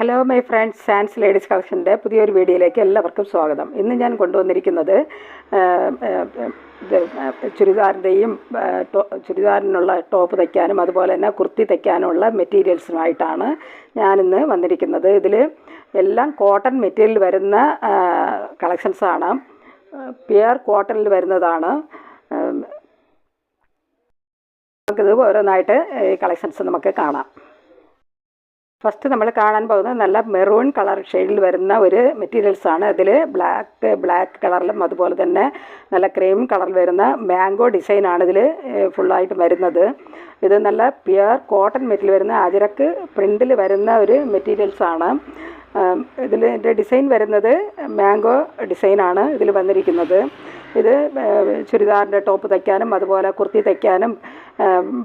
Hello my friends Sans ladies കളക്ഷന്റെ പുതിയൊരു വീഡിയോയിലേക്ക് എല്ലാവർക്കും സ്വാഗതം. ഇന്ന് ഞാൻ കൊണ്ടുവന്നിരിക്കുന്നത് ചുരിദാറിന്റെയും ചുരിദാറിനുള്ള ടോപ്പ് തയ്ക്കാനും അതുപോലെ തന്നെ കുർത്തി തയ്ക്കാനുമുള്ള മെറ്റീരിയൽസുമായിട്ടാണ് ഞാനിന്ന് വന്നിരിക്കുന്നത്. ഇതിൽ എല്ലാം കോട്ടൺ മെറ്റീരിയൽ വരുന്ന കളക്ഷൻസാണ് പിയർ കോട്ടണിൽ വരുന്നതാണ്. നമുക്കിത് ഓരോന്നായിട്ട് ഈ കളക്ഷൻസ് നമുക്ക് കാണാം. ഫസ്റ്റ് നമ്മൾ കാണാൻ പോകുന്നത് നല്ല മെറൂൺ കളർ ഷെയ്ഡിൽ വരുന്ന ഒരു മെറ്റീരിയൽസ് ആണ്. ഇതിൽ ബ്ലാക്ക് ബ്ലാക്ക് കളറിലും അതുപോലെ തന്നെ നല്ല ക്രീം കളറിൽ വരുന്ന മാംഗോ ഡിസൈനാണ് ഇതിൽ ഫുള്ളായിട്ട് വരുന്നത്. ഇത് നല്ല പ്യുർ കോട്ടൺ മെറ്റീരിയൽ വരുന്ന അതിരക്ക് പ്രിന്റിൽ വരുന്ന ഒരു മെറ്റീരിയൽസ് ആണ്. ഇതിൽ ഡിസൈൻ വരുന്നത് മാംഗോ ഡിസൈനാണ് ഇതിൽ വന്നിരിക്കുന്നത്. ഇത് ചുരിദാറിന്റെ ടോപ്പ് തയ്ക്കാനും അതുപോലെ കുർത്തി തയ്ക്കാനും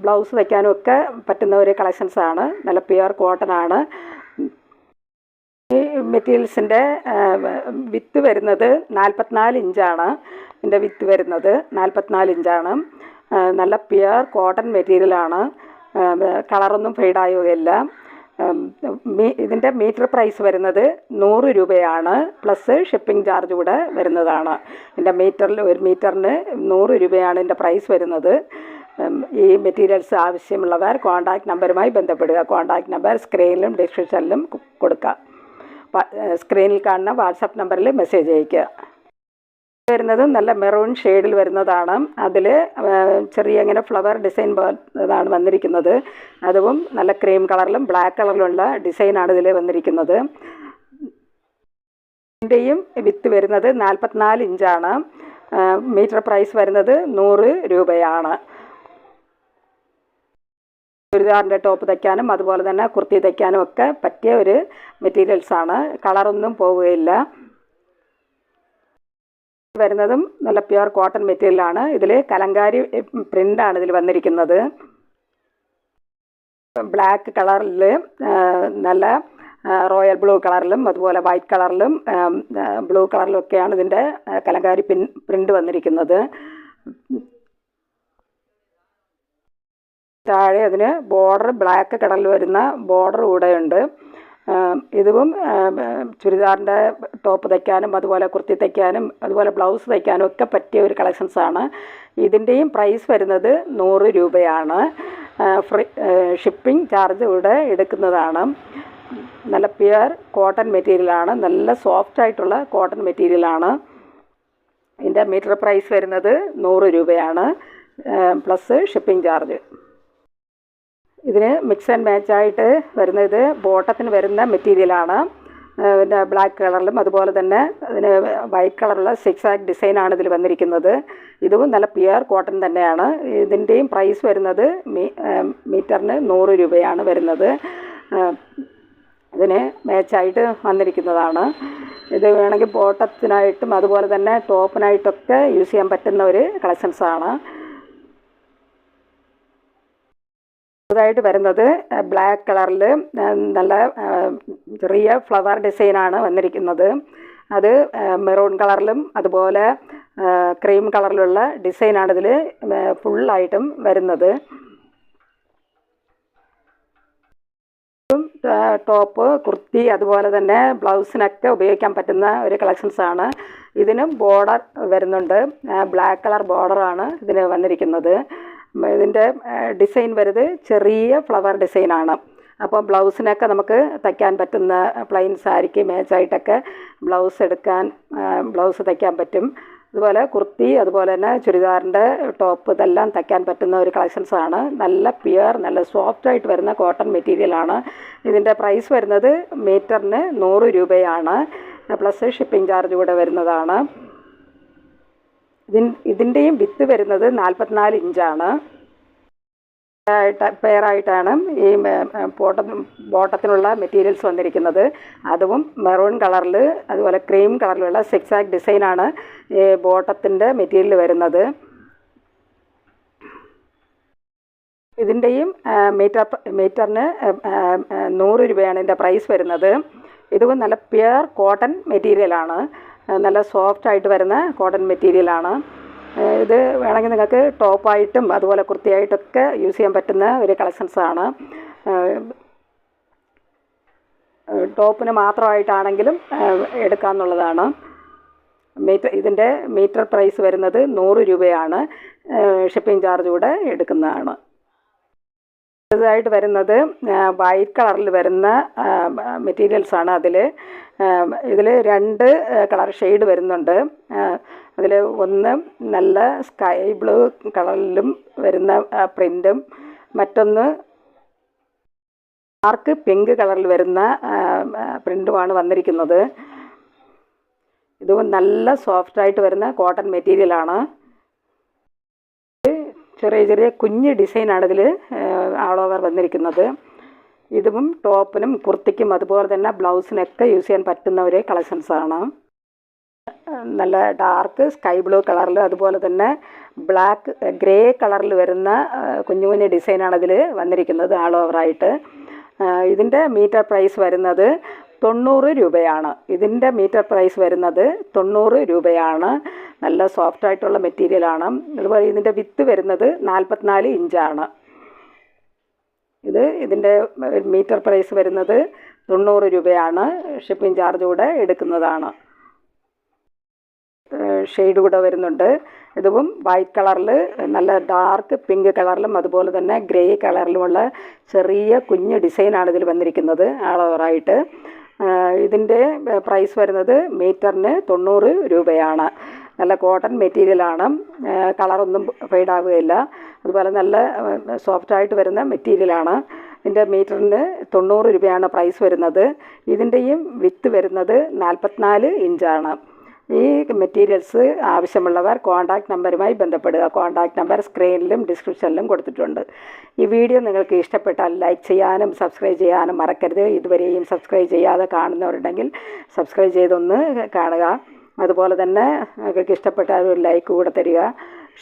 ബ്ലൗസ് തയ്ക്കാനും ഒക്കെ പറ്റുന്ന ഒരു കളക്ഷൻസ് ആണ്. നല്ല കോട്ടൺ ആണ്. ഈ മെറ്റീരിയൽസിന്റെ വിത്ത് വരുന്നത് നാൽപ്പത്തിനാല് ഇഞ്ചാണ് ഇതിന്റെ വിത്ത് വരുന്നത് നാൽപ്പത്തിനാല് ഇഞ്ചാണ് നല്ല പ്യുർ കോട്ടൺ മെറ്റീരിയലാണ് കളറൊന്നും ഫെയ്ഡായുകയില്ല ഇതിന്റെ മീറ്റർ പ്രൈസ് വരുന്നത് നൂറ് രൂപയാണ് പ്ലസ് ഷിപ്പിംഗ് ചാർജ് കൂടെ വരുന്നതാണ്. ഇതിന്റെ മീറ്ററിൽ ഒരു മീറ്ററിന് നൂറ് രൂപയാണ് ഇതിന്റെ പ്രൈസ് വരുന്നത്. ഈ മെറ്റീരിയൽസ് ആവശ്യമുള്ളവർ കോൺടാക്റ്റ് നമ്പറുമായി ബന്ധപ്പെടുക. കോൺടാക്റ്റ് നമ്പർ സ്ക്രീനിലും ഡിസ്ക്രിപ്ഷനിലും കൊ- കൊടുക്കാം. പ- ഏഹ് സ്ക്രീനിൽ കാണുന്ന വാട്സപ്പ് നമ്പറിൽ മെസ്സേജ് അയയ്ക്കുക. വരുന്നത് നല്ല മെറൂൺ ഷെയ്ഡിൽ വരുന്നതാണ്. അതിൽ ചെറിയ ഇങ്ങനെ ഫ്ലവർ ഡിസൈൻ ഇതാണ് വന്നിരിക്കുന്നത്. അതും നല്ല ക്രീം കളറിലും ബ്ലാക്ക് കളറിലുള്ള ഡിസൈനാണ് ഇതിൽ വന്നിരിക്കുന്നത്. ഇതിന്റെയും വിത്ത് വരുന്നത് നാൽപ്പത്തിനാല് ഇഞ്ചാണ്. മീറ്റർ പ്രൈസ് വരുന്നത് നൂറ് രൂപയാണ്. ചുരിദാറിന്റെ ടോപ്പ് തയ്ക്കാനും അതുപോലെ തന്നെ കുർത്തി തയ്ക്കാനും ഒക്കെ പറ്റിയ ഒരു മെറ്റീരിയൽസാണ്. കളറൊന്നും പോവുകയില്ല. വരുന്നതും നല്ല പ്യുവർ കോട്ടൺ മെറ്റീരിയലാണ് ഇതിൽ കലങ്കാരി പ്രിന്റാണ് ഇതിൽ വന്നിരിക്കുന്നത്. ബ്ലാക്ക് കളറിൽ നല്ല റോയൽ ബ്ലൂ കളറിലും അതുപോലെ വൈറ്റ് കളറിലും ബ്ലൂ കളറിലും ഒക്കെയാണ് ഇതിന്റെ കലങ്കാരി പിൻ പ്രിന്റ് വന്നിരിക്കുന്നത്. താഴെ അതിന് ബോർഡർ ബ്ലാക്ക് കളറിൽ വരുന്ന ബോർഡർ കൂടെയുണ്ട് ഇതും ചുരിദാറിന്റെ ടോപ്പ് തയ്ക്കാനും അതുപോലെ കുർത്തി തയ്ക്കാനും അതുപോലെ ബ്ലൗസ് തയ്ക്കാനും ഒക്കെ പറ്റിയ ഒരു കളക്ഷൻസാണ് ഇതിന്റെയും പ്രൈസ് വരുന്നത് നൂറ് രൂപയാണ്. ഫ്രീ ഷിപ്പിംഗ് ചാർജ് ഇവിടെ എടുക്കുന്നതാണ്. നല്ല പ്യർ കോട്ടൺ മെറ്റീരിയലാണ് നല്ല സോഫ്റ്റ് ആയിട്ടുള്ള കോട്ടൺ മെറ്റീരിയലാണ് ഇതിന്റെ മീറ്റർ പ്രൈസ് വരുന്നത് നൂറ് രൂപയാണ്. Plus shipping charge. ഇതിന് മിക്സ് ആൻഡ് മാച്ച് ആയിട്ട് വരുന്നത് ബോട്ടത്തിന് വരുന്ന മെറ്റീരിയലാണ് പിന്നെ ബ്ലാക്ക് കളറിലും അതുപോലെ തന്നെ അതിന് വൈറ്റ് കളറുള്ള സിക്സ് ഡിസൈനാണ് ഇതിൽ വന്നിരിക്കുന്നത്. ഇതും നല്ല പിയർ കോട്ടൺ തന്നെയാണ്. ഇതിന്റെയും പ്രൈസ് വരുന്നത് മീറ്ററിന് നൂറ് രൂപയാണ് വരുന്നത്. ഇതിന് മാച്ചായിട്ട് വന്നിരിക്കുന്നതാണ്. ഇത് വേണമെങ്കിൽ ബോട്ടത്തിനായിട്ടും അതുപോലെ തന്നെ ടോപ്പിനായിട്ടൊക്കെ യൂസ് ചെയ്യാൻ പറ്റുന്ന ഒരു കളക്ഷൻസാണ് പുതുതായിട്ട് വരുന്നത് ബ്ലാക്ക് കളറിൽ നല്ല ചെറിയ ഫ്ലവർ ഡിസൈനാണ് വന്നിരിക്കുന്നത്. അത് മെറൂൺ കളറിലും അതുപോലെ ക്രീം കളറിലുള്ള ഡിസൈനാണ് ഇതിൽ ഫുള്ളായിട്ടും വരുന്നത്. ടോപ്പ് കുർത്തി അതുപോലെ തന്നെ ബ്ലൗസിനൊക്കെ ഉപയോഗിക്കാൻ പറ്റുന്ന ഒരു കളക്ഷൻസ് ആണ്. ഇതിനും ബോർഡർ വരുന്നുണ്ട്. ബ്ലാക്ക് കളർ ബോർഡറാണ് ഇതിന് വന്നിരിക്കുന്നത്. ഇതിന്റെ ഡിസൈൻ വരുന്നത് ചെറിയ ഫ്ലവർ ഡിസൈനാണ് അപ്പോൾ ബ്ലൗസിനൊക്കെ നമുക്ക് തയ്ക്കാൻ പറ്റുന്ന പ്ലെയിൻ സാരിക്ക് മേച്ചായിട്ടൊക്കെ ബ്ലൗസ് എടുക്കാൻ ബ്ലൗസ് തയ്ക്കാൻ പറ്റും. അതുപോലെ കുർത്തി അതുപോലെ തന്നെ ചുരിദാറിന്റെ ടോപ്പ് ഇതെല്ലാം തയ്ക്കാൻ പറ്റുന്ന ഒരു കളക്ഷൻസാണ് നല്ല പ്യുർ നല്ല സോഫ്റ്റ് ആയിട്ട് വരുന്ന കോട്ടൺ മെറ്റീരിയലാണ് ഇതിന്റെ പ്രൈസ് വരുന്നത് മീറ്ററിന് നൂറ് രൂപയാണ്. പ്ലസ് ഷിപ്പിംഗ് ചാർജ് കൂടെ വരുന്നതാണ്. ഇതിൻ ഇതിന്റെയും വിത്ത് വരുന്നത് നാൽപ്പത്തിനാല് ഇഞ്ചാണ്. ആയിട്ട് പെയറായിട്ടാണ് ഈ പോട്ട ബോട്ടത്തിനുള്ള മെറ്റീരിയൽസ് വന്നിരിക്കുന്നത്. അതും മെറൂൺ കളറിൽ അതുപോലെ ക്രീം കളറിലുള്ള സിക്സാക് ഡിസൈനാണ് ഈ ബോട്ടത്തിന്റെ മെറ്റീരിയൽ വരുന്നത്. ഇതിന്റെയും മീറ്റർ മീറ്ററിന് നൂറ് രൂപയാണ് ഇതിന്റെ പ്രൈസ് വരുന്നത്. ഇതും നല്ല പ്യുർ കോട്ടൺ മെറ്റീരിയലാണ് നല്ല സോഫ്റ്റ് ആയിട്ട് വരുന്ന കോട്ടൺ മെറ്റീരിയലാണ് ഇത് വേണമെങ്കിൽ നിങ്ങൾക്ക് ടോപ്പായിട്ടും അതുപോലെ കുർത്തിയായിട്ടൊക്കെ യൂസ് ചെയ്യാൻ പറ്റുന്ന ഒരു കളക്ഷൻസാണ് ടോപ്പിന് മാത്രമായിട്ടാണെങ്കിലും എടുക്കാമെന്നുള്ളതാണ് മീറ്റർ ഇതിന്റെ മീറ്റർ പ്രൈസ് വരുന്നത് നൂറ് രൂപയാണ്. ഷിപ്പിംഗ് ചാർജ് കൂടെ എടുക്കുന്നതാണ്. അടുത്തതായിട്ട് വരുന്നത് വൈറ്റ് കളറിൽ വരുന്ന മെറ്റീരിയൽസാണ് അതിൽ ഇതിൽ രണ്ട് കളർ ഷെയ്ഡ് വരുന്നുണ്ട്. അതിൽ ഒന്ന് നല്ല സ്കൈ ബ്ലൂ കളറിലും വരുന്ന പ്രിന്റും മറ്റൊന്ന് ഡാർക്ക് പിങ്ക് കളറിൽ വരുന്ന പ്രിന്റുമാണ് വന്നിരിക്കുന്നത്. ഇത് നല്ല സോഫ്റ്റായിട്ട് വരുന്ന കോട്ടൺ മെറ്റീരിയലാണ് ചെറിയ ചെറിയ കുഞ്ഞ് ഡിസൈനാണ് ഇതിൽ ആൾ ഓവർ വന്നിരിക്കുന്നത്. ഇതും ടോപ്പിനും കുർത്തിക്കും അതുപോലെ തന്നെ ബ്ലൗസിനൊക്കെ യൂസ് ചെയ്യാൻ പറ്റുന്ന ഒരു കളക്ഷൻസാണ് നല്ല ഡാർക്ക് സ്കൈ ബ്ലൂ കളറിൽ അതുപോലെ തന്നെ ബ്ലാക്ക് ഗ്രേ കളറിൽ വരുന്ന കുഞ്ഞു കുഞ്ഞു ഡിസൈനാണ് ഇതിൽ വന്നിരിക്കുന്നത് ആൾ ഓവറായിട്ട് ഇതിന്റെ മീറ്റർ പ്രൈസ് വരുന്നത് തൊണ്ണൂറ് രൂപയാണ്. ഇതിന്റെ മീറ്റർ പ്രൈസ് വരുന്നത് തൊണ്ണൂറ് രൂപയാണ്. നല്ല സോഫ്റ്റ് ആയിട്ടുള്ള മെറ്റീരിയലാണ്. അതുപോലെ ഇതിന്റെ വിത്ത് വരുന്നത് നാൽപ്പത്തിനാല് ഇഞ്ചാണ്. ഇത് ഇതിന്റെ മീറ്റർ പ്രൈസ് വരുന്നത് തൊണ്ണൂറ് രൂപയാണ്. ഷിപ്പിംഗ് ചാർജ് കൂടെ എടുക്കുന്നതാണ്. ഷെയ്ഡ് കൂടെ വരുന്നുണ്ട്. ഇതും വൈറ്റ് കളറിൽ നല്ല ഡാർക്ക് പിങ്ക് കളറിലും അതുപോലെ തന്നെ ഗ്രേ കളറിലുമുള്ള ചെറിയ കുഞ്ഞ് ഡിസൈനാണ് ഇതിൽ വന്നിരിക്കുന്നത് ആളവറായിട്ട്. ഇതിന്റെ പ്രൈസ് വരുന്നത് മീറ്ററിന് തൊണ്ണൂറ് രൂപയാണ്. നല്ല കോട്ടൺ മെറ്റീരിയലാണ്. കളറൊന്നും ഫെയ്ഡാവുകയില്ല. അതുപോലെ നല്ല സോഫ്റ്റായിട്ട് വരുന്ന മെറ്റീരിയലാണ് ഇതിന്റെ മീറ്ററിന് തൊണ്ണൂറ് രൂപയാണ് പ്രൈസ് വരുന്നത്. ഇതിന്റെയും വിത്ത് വരുന്നത് നാൽപ്പത്തിനാല് ഇഞ്ചാണ് ഈ മെറ്റീരിയൽസ് ആവശ്യമുള്ളവർ കോൺടാക്റ്റ് നമ്പറുമായി ബന്ധപ്പെടുക. കോൺടാക്റ്റ് നമ്പർ സ്ക്രീനിലും ഡിസ്ക്രിപ്ഷനിലും കൊടുത്തിട്ടുണ്ട്. ഈ വീഡിയോ നിങ്ങൾക്ക് ഇഷ്ടപ്പെട്ടാൽ ലൈക്ക് ചെയ്യാനും സബ്സ്ക്രൈബ് ചെയ്യാനും മറക്കരുത്. ഇതുവരെയും സബ്സ്ക്രൈബ് ചെയ്യാതെ കാണുന്നവരുണ്ടെങ്കിൽ സബ്സ്ക്രൈബ് ചെയ്തൊന്ന് കാണുക. അതുപോലെ തന്നെ നിങ്ങൾക്ക് ഇഷ്ടപ്പെട്ടാൽ ഒരു ലൈക്ക് കൂടെ തരിക.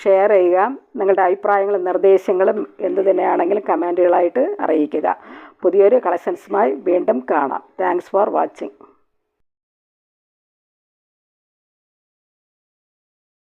ഷെയർ ചെയ്യുക നിങ്ങളുടെ അഭിപ്രായങ്ങളും നിർദ്ദേശങ്ങളും എന്ത് തന്നെയാണെങ്കിലും കമന്റുകളായിട്ട് അറിയിക്കുക. പുതിയൊരു കളക്ഷൻസുമായി വീണ്ടും കാണാം. Thanks for watching